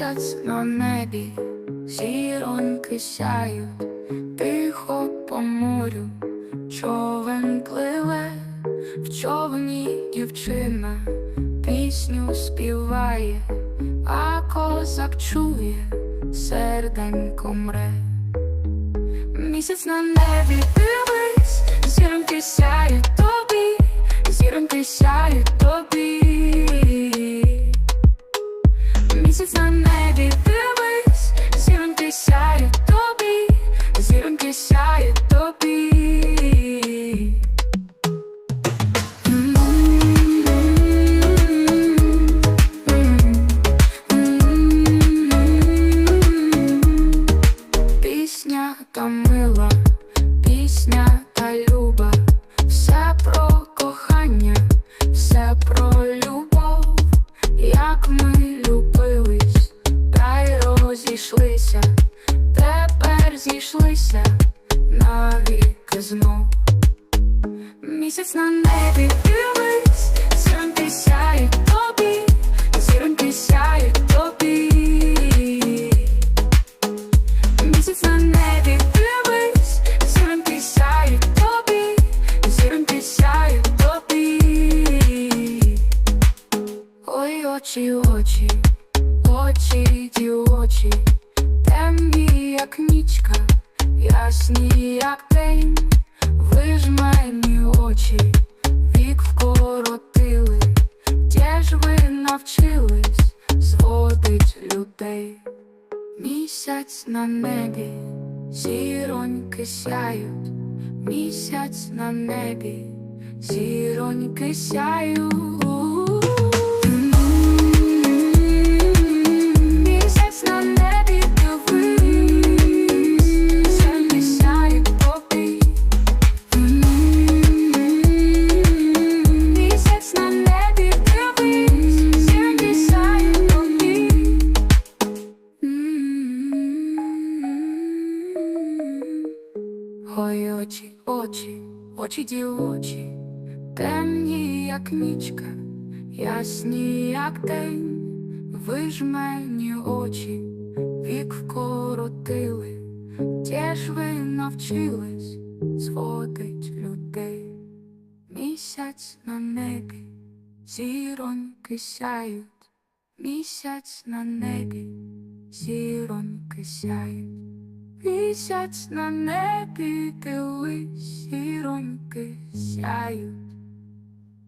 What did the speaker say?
місяць на небі, зіронки сяють, тихо по морю, човен пливе, в човні дівчина пісню співає, а козак чує, серденько мре. Місяць на небі дивись, зіронки сяють тобі, зіронки сяють тобі. Місяць на небі дивись, зіроньки сяють тобі, зіроньки сяють тобі. Пісня та розійшлися, тепер зійшлися навіки знов. Місяць на небі дивись, зіроньки сяють тобі, зіроньки сяють тобі. Місяць на небі дивись, зіроньки сяють тобі, зіроньки сяють тобі. Ой, очі, очі, очі, ті очі, темні, як нічка, ясні, як день, ви ж мені очі, вік вкоротили, де ж ви навчились зводить людей. Місяць на небі, зіроньки сяють, місяць на небі, зіроньки сяють. Ой, очі, очі, очі дівочі, темні, як нічка, ясні, як день, ви ж мені очі, вік вкоротили, де ж ви навчились зводить людей. Місяць на небі, зіроньки сяють, місяць на небі, зіроньки сяють. Місяць на небі, дивись, зіроньки сяють.